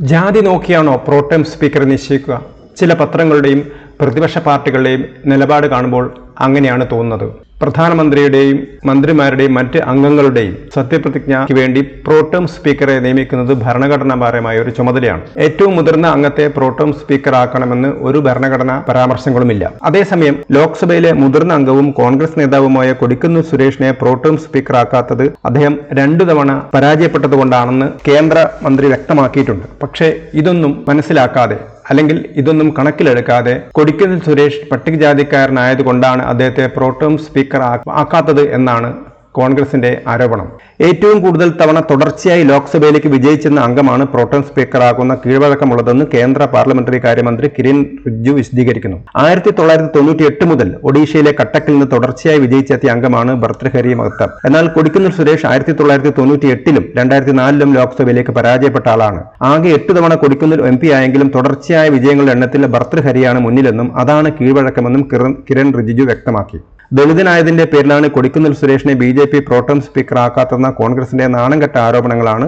ജാതി നോക്കിയാണോ pro tem speaker നിശ്ചയിക്കുക? ചില പത്രങ്ങളുടെയും പ്രതിപക്ഷ പാർട്ടികളുടെയും നിലപാട് കാണുമ്പോൾ അങ്ങനെയാണ് തോന്നുന്നത്. പ്രധാനമന്ത്രിയുടെയും മന്ത്രിമാരുടെയും മറ്റ് അംഗങ്ങളുടെയും സത്യപ്രതിജ്ഞയ്ക്ക് വേണ്ടി പ്രോട്ടം സ്പീക്കറെ നിയമിക്കുന്നത് ഭരണഘടനാപരമായ ഒരു ചുമതലയാണ്. ഏറ്റവും മുതിർന്ന അംഗത്തെ പ്രോട്ടം സ്പീക്കർ ആക്കണമെന്ന് ഒരു ഭരണഘടനാ പരാമർശങ്ങളുമില്ല. അതേസമയം ലോക്സഭയിലെ മുതിർന്ന അംഗവും കോൺഗ്രസ് നേതാവുമായ കൊടിക്കുന്നിൽ സുരേഷിനെ പ്രോട്ടം സ്പീക്കർ ആക്കാത്തത് അദ്ദേഹം രണ്ടു തവണ പരാജയപ്പെട്ടതുകൊണ്ടാണെന്ന് കേന്ദ്ര മന്ത്രി വ്യക്തമാക്കിയിട്ടുണ്ട്. പക്ഷേ ഇതൊന്നും മനസ്സിലാക്കാതെ അല്ലെങ്കിൽ ഇതൊന്നും കണക്കിലെടുക്കാതെ കൊടിക്കുന്നിൽ സുരേഷ് പട്ടികജാതിക്കാരനായതുകൊണ്ടാണ് അദ്ദേഹത്തെ പ്രോട്ടോം സ്പീക്കർ ആക്കാത്തത് എന്നാണ് കോൺഗ്രസിന്റെ ആരോപണം. ഏറ്റവും കൂടുതൽ തവണ തുടർച്ചയായി ലോക്സഭയിലേക്ക് വിജയിച്ചെന്ന അംഗമാണ് പ്രോട്ടം സ്പീക്കറാകുന്ന കീഴ്വഴക്കമുള്ളതെന്ന് കേന്ദ്ര പാർലമെന്ററി കാര്യമന്ത്രി കിരൺ റിജ്ജു വിശദീകരിക്കുന്നു. ആയിരത്തി തൊള്ളായിരത്തി തൊണ്ണൂറ്റി എട്ട് മുതൽ ഒഡീഷയിലെ കട്ടക്കിൽ നിന്ന് തുടർച്ചയായി വിജയിച്ചെത്തിയ അംഗമാണ് ഭർത്തൃഹരി മഹത്ത. എന്നാൽ കൊടിക്കുന്നിൽ സുരേഷ് ആയിരത്തി തൊള്ളായിരത്തി തൊണ്ണൂറ്റി എട്ടിലും രണ്ടായിരത്തി നാലിലും ലോക്സഭയിലേക്ക് പരാജയപ്പെട്ട ആളാണ്. ആകെ എട്ട് തവണ കൊടിക്കുന്നിൽ എം പി ആയെങ്കിലും തുടർച്ചയായ വിജയങ്ങളുടെ എണ്ണത്തിൽ ഭർത്തൃഹരിയാണ് മുന്നിലെന്നും അതാണ് കീഴ്വഴക്കമെന്നും കിരൺ റിജിജു വ്യക്തമാക്കി. ദളിതനായതിന്റെ പേരിലാണ് കൊടിക്കുന്നിൽ സുരേഷിനെ B J P pro tem speaker ആക്കാത്തെന്ന കോൺഗ്രസിന്റെ നാണംകെട്ട ആരോപണങ്ങളാണ്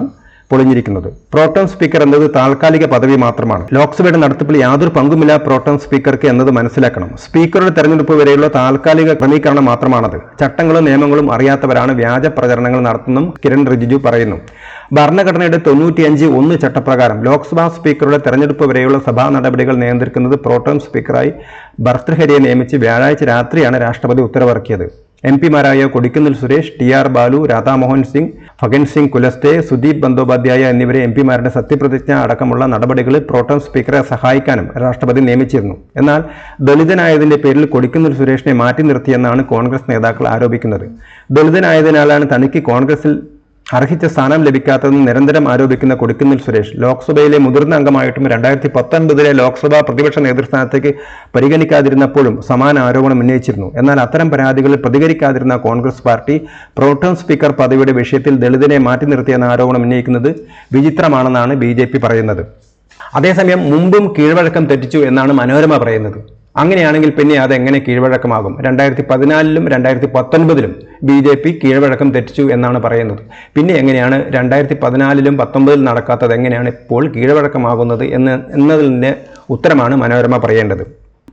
പൊളിഞ്ഞിരിക്കുന്നത്. പ്രോട്ടം സ്പീക്കർ എന്നത് താൽക്കാലിക പദവി മാത്രമാണ്. ലോക്സഭയുടെ നടത്തിപ്പിൽ യാതൊരു പങ്കുമില്ല പ്രോട്ടം സ്പീക്കർക്ക് എന്നത് മനസ്സിലാക്കണം. സ്പീക്കറുടെ തെരഞ്ഞെടുപ്പ് വരെയുള്ള താൽക്കാലിക ക്രമീകരണം മാത്രമാണത്. ചട്ടങ്ങളും നിയമങ്ങളും അറിയാത്തവരാണ് വ്യാജ പ്രചരണങ്ങൾ നടത്തുന്നതും കിരൺ റിജിജു പറയുന്നു. ഭരണഘടനയുടെ തൊണ്ണൂറ്റിയഞ്ച് ഒന്ന് ചട്ടപ്രകാരം ലോക്സഭാ സ്പീക്കറുടെ തെരഞ്ഞെടുപ്പ് വരെയുള്ള സഭാ നടപടികൾ നിയന്ത്രിക്കുന്നത് പ്രോട്ടം സ്പീക്കറായി ഭർത്തൃഹരിയെ നിയമിച്ച് വ്യാഴാഴ്ച രാത്രിയാണ് രാഷ്ട്രപതി ഉത്തരവിറക്കിയത്. എം പിമാരായ കൊടിക്കുന്നിൽ സുരേഷ് ടി ആർ ബാലു രാധാമോഹൻ സിംഗ് ഫഗൻ സിംഗ് കുലസ്തെ സുദീപ് ബന്ദോപാധ്യായ എന്നിവരെ എം പിമാരുടെ സത്യപ്രതിജ്ഞ അടക്കമുള്ള നടപടികളിൽ പ്രോട്ടം സ്പീക്കറെ സഹായിക്കാനും രാഷ്ട്രപതി നിയമിച്ചിരുന്നു. എന്നാൽ ദളിതനായതിന്റെ പേരിൽ കൊടിക്കുന്നിൽ സുരേഷിനെ മാറ്റി നിർത്തിയെന്നാണ് കോൺഗ്രസ് നേതാക്കൾ ആരോപിക്കുന്നത്. ദളിതനായതിനാലാണ് തനിക്ക് കോൺഗ്രസിൽ അർഹിച്ച സ്ഥാനം ലഭിക്കാത്തതെന്ന് നിരന്തരം ആരോപിക്കുന്ന കൊടിക്കുന്നിൽ സുരേഷ് ലോക്സഭയിലെ മുതിർന്ന അംഗമായിട്ടും രണ്ടായിരത്തി പത്തൊൻപതിലെ ലോക്സഭാ പ്രതിപക്ഷ നേതൃസ്ഥാനത്തേക്ക് പരിഗണിക്കാതിരുന്നപ്പോഴും സമാന ആരോപണം ഉന്നയിച്ചിരുന്നു. എന്നാൽ അത്തരം പരാതികളിൽ പ്രതികരിക്കാതിരുന്ന Congress party pro tem speaker പദവിയുടെ വിഷയത്തിൽ ദളിതനെ മാറ്റി നിർത്തിയെന്ന ആരോപണം ഉന്നയിക്കുന്നത് വിചിത്രമാണെന്നാണ് ബി പറയുന്നത്. അതേസമയം മുമ്പും കീഴ്വഴക്കം തെറ്റിച്ചു എന്നാണ് മനോരമ പറയുന്നത്. അങ്ങനെയാണെങ്കിൽ പിന്നെ അത് എങ്ങനെ കീഴ്വഴക്കമാകും? രണ്ടായിരത്തി പതിനാലിലും രണ്ടായിരത്തി പത്തൊൻപതിലും ബി ജെ പി കീഴ്വഴക്കം തെറ്റിച്ചു എന്നാണ് പറയുന്നത്. പിന്നെ എങ്ങനെയാണ് രണ്ടായിരത്തി പതിനാലിലും പത്തൊമ്പതിലും നടക്കാത്തത് എങ്ങനെയാണ് ഇപ്പോൾ കീഴ്വഴക്കമാകുന്നത് എന്ന് എന്നതിന്റെ ഉത്തരമാണ് മനോരമ പറയേണ്ടത്.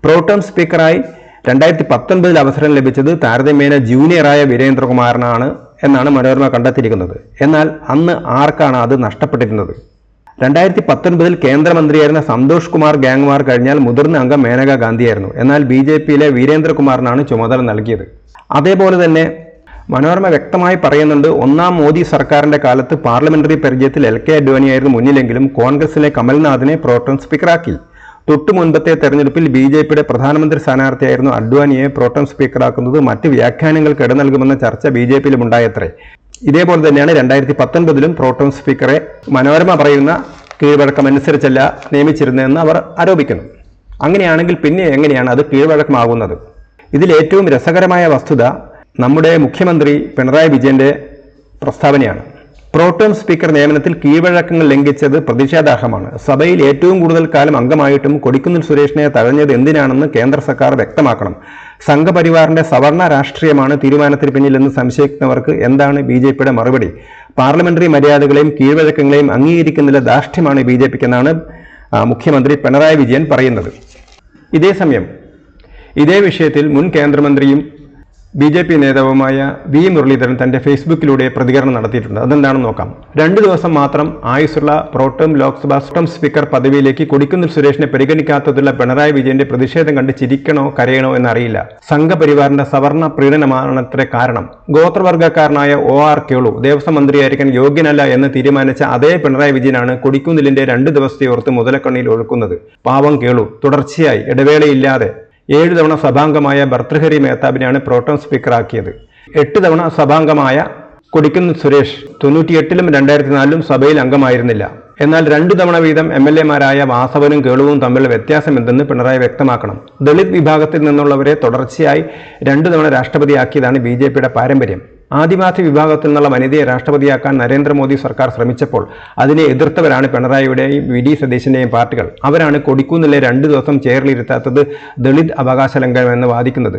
പ്രോട്ടേം സ്പീക്കറായി രണ്ടായിരത്തി പത്തൊൻപതിൽ അവസരം ലഭിച്ചത് താരതമ്യേന ജൂനിയറായ വീരേന്ദ്രകുമാറിനാണ് എന്നാണ് മനോരമ കണ്ടെത്തിയിരിക്കുന്നത്. എന്നാൽ അന്ന് ആർക്കാണ് അത് നഷ്ടപ്പെട്ടിരുന്നത്? രണ്ടായിരത്തി പത്തൊൻപതിൽ കേന്ദ്രമന്ത്രിയായിരുന്ന സന്തോഷ് കുമാർ ഗാംഗ്വാർ കഴിഞ്ഞാൽ മുതിർന്ന അംഗം മേനക ഗാന്ധിയായിരുന്നു. എന്നാൽ ബി ജെ പിയിലെ വീരേന്ദ്രകുമാറിനാണ് ചുമതല നൽകിയത്. അതേപോലെ തന്നെ മനോരമ വ്യക്തമായി പറയുന്നുണ്ട് ഒന്നാം മോദി സർക്കാരിന്റെ കാലത്ത് പാർലമെന്ററി പരിചയത്തിൽ എൽ കെ അഡ്വാനിയായിരുന്നു മുന്നിലെങ്കിലും കോൺഗ്രസിലെ കമൽനാഥിനെ പ്രോട്ടം സ്പീക്കറാക്കി. തൊട്ടു മുൻപത്തെ തെരഞ്ഞെടുപ്പിൽ ബി ജെ പിയുടെ പ്രധാനമന്ത്രി സ്ഥാനാർത്ഥിയായിരുന്നു അഡ്വാനിയെ പ്രോട്ടം സ്പീക്കറാക്കുന്നത്. മറ്റ് വ്യാഖ്യാനങ്ങൾക്ക് ഇട നൽകുമെന്ന ചർച്ച ബി ജെ പിയിലും ഉണ്ടായത്രേ. ഇതേപോലെ തന്നെയാണ് രണ്ടായിരത്തി പത്തൊൻപതിലും പ്രോട്ടോൺ സ്പീക്കറെ മനോരമ പറയുന്ന കീഴ്വഴക്കമനുസരിച്ചല്ല നിയമിച്ചിരുന്നതെന്ന് അവർ ആരോപിക്കുന്നു. അങ്ങനെയാണെങ്കിൽ പിന്നെ എങ്ങനെയാണ് അത് കീഴ്വഴക്കമാകുന്നത്? ഇതിൽ ഏറ്റവും രസകരമായ വസ്തുത നമ്മുടെ മുഖ്യമന്ത്രി പിണറായി വിജയന്റെ പ്രസ്താവനയാണ്. പ്രോട്ടോം സ്പീക്കർ നിയമനത്തിൽ കീഴ്വഴക്കങ്ങൾ ലംഘിച്ചത് പ്രതിഷേധാർഹമാണ്. സഭയിൽ ഏറ്റവും കൂടുതൽ കാലം അംഗമായിട്ടും കൊടിക്കുന്നിൽ സുരേഷിനെ തഴഞ്ഞത് എന്തിനാണെന്ന് കേന്ദ്ര സർക്കാർ വ്യക്തമാക്കണം. സംഘപരിവാറിന്റെ സവർണ രാഷ്ട്രീയമാണ് തീരുമാനത്തിന് പിന്നിലെന്ന് സംശയിക്കുന്നവർക്ക് എന്താണ് ബി ജെ പിയുടെ മറുപടി? പാർലമെന്ററി മര്യാദകളെയും കീഴ്വഴക്കങ്ങളെയും അംഗീകരിക്കുന്നതിലെ ദാർഷ്ട്യമാണ് ബി ജെ പിക്കെന്നാണ് മുഖ്യമന്ത്രി പിണറായി വിജയൻ പറയുന്നത്. ഇതേസമയം ഇതേ വിഷയത്തിൽ മുൻ കേന്ദ്രമന്ത്രിയും ബി ജെ പി നേതാവുമായ വി മുരളീധരൻ തന്റെ ഫേസ്ബുക്കിലൂടെ പ്രതികരണം നടത്തിയിട്ടുണ്ട്. അതെന്താണെന്ന് നോക്കാം. രണ്ടു ദിവസം മാത്രം ആയുസുള്ള pro tem Lok Sabha speaker speaker പദവിയിലേക്ക് കൊടിക്കുന്നിൽ സുരേഷിനെ പരിഗണിക്കാത്തതുള്ള പിണറായി വിജയന്റെ പ്രതിഷേധം കണ്ട് ചിരിക്കണോ കരയണോ എന്നറിയില്ല. സംഘപരിവാറിന്റെ സവർണ പ്രീണനമാണത്രേ കാരണം. ഗോത്രവർഗക്കാരനായ ഒ ആർ കേളു ദേവസ്വം മന്ത്രിയായിരിക്കാൻ യോഗ്യനല്ല എന്ന് തീരുമാനിച്ച അതേ പിണറായി വിജയനാണ് കൊടിക്കുന്നിലിന്റെ രണ്ട് ദിവസത്തെ ഓർത്ത് മുതലക്കണ്ണിയിൽ ഒഴുക്കുന്നത്. പാവം കേളു തുടർച്ചയായി ഇടവേളയില്ലാതെ ഏഴ് തവണ സഭാംഗമായ ഭർത്തൃഹരി മേത്താബിനെയാണ് പ്രോട്ടോം സ്പീക്കറാക്കിയത്. എട്ട് തവണ സഭാംഗമായ കൊടിക്കുന്ന് സുരേഷ് തൊണ്ണൂറ്റിയെട്ടിലും രണ്ടായിരത്തി നാലിലും സഭയിൽ അംഗമായിരുന്നില്ല. എന്നാൽ രണ്ടു തവണ വീതം എം എൽ എമാരായ വാസവനും കേളുവും തമ്മിലുള്ള വ്യത്യാസം എന്തെന്ന് പിണറായി വ്യക്തമാക്കണം. ദളിത് വിഭാഗത്തിൽ നിന്നുള്ളവരെ തുടർച്ചയായി രണ്ടു തവണ രാഷ്ട്രപതിയാക്കിയതാണ് ബി ജെ പിയുടെ പാരമ്പര്യം. ആദിവാസി വിഭാഗത്തിൽ നിന്നുള്ള വനിതയെ രാഷ്ട്രപതിയാക്കാൻ നരേന്ദ്രമോദി സർക്കാർ ശ്രമിച്ചപ്പോൾ അതിനെ എതിർത്തവരാണ് പിണറായിയുടെയും വി ഡി സതീശന്റെയും പാർട്ടികൾ. അവരാണ് കൊടിക്കുന്നിലെ രണ്ടു ദിവസം ചെയറിലിരുത്താത്തത് ദളിത് അവകാശ ലംഘനമെന്ന് വാദിക്കുന്നത്.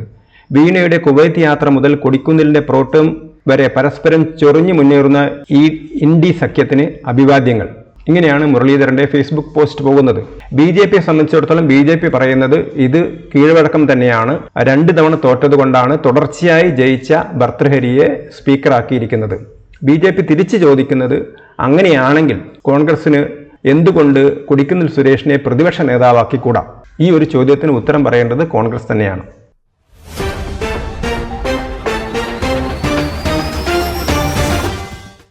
വീണയുടെ കുവൈത്ത് യാത്ര മുതൽ കൊടിക്കുന്നിലിന്റെ പ്രോട്ടം വരെ പരസ്പരം ചൊറിഞ്ഞു മുന്നേറുന്ന ഈ ഇന്ത്യ സഖ്യത്തിന് അഭിവാദ്യങ്ങൾ. ഇങ്ങനെയാണ് മുരളീധരന്റെ ഫേസ്ബുക്ക് പോസ്റ്റ് പോകുന്നത്. ബി ജെ പിയെ സംബന്ധിച്ചിടത്തോളം ബി ജെ പി പറയുന്നത് ഇത് കീഴ്വഴക്കം തന്നെയാണ്. രണ്ട് തവണ തോറ്റതുകൊണ്ടാണ് തുടർച്ചയായി ജയിച്ച ഭർത്തൃഹരിയെ സ്പീക്കറാക്കിയിരിക്കുന്നത്. ബി ജെ പി തിരിച്ചു ചോദിക്കുന്നത് അങ്ങനെയാണെങ്കിൽ കോൺഗ്രസിന് എന്തുകൊണ്ട് കൊടിക്കുന്നിൽ സുരേഷിനെ പ്രതിപക്ഷ നേതാവാക്കിക്കൂടാ? ഈ ഒരു ചോദ്യത്തിന് ഉത്തരം പറയേണ്ടത് കോൺഗ്രസ് തന്നെയാണ്.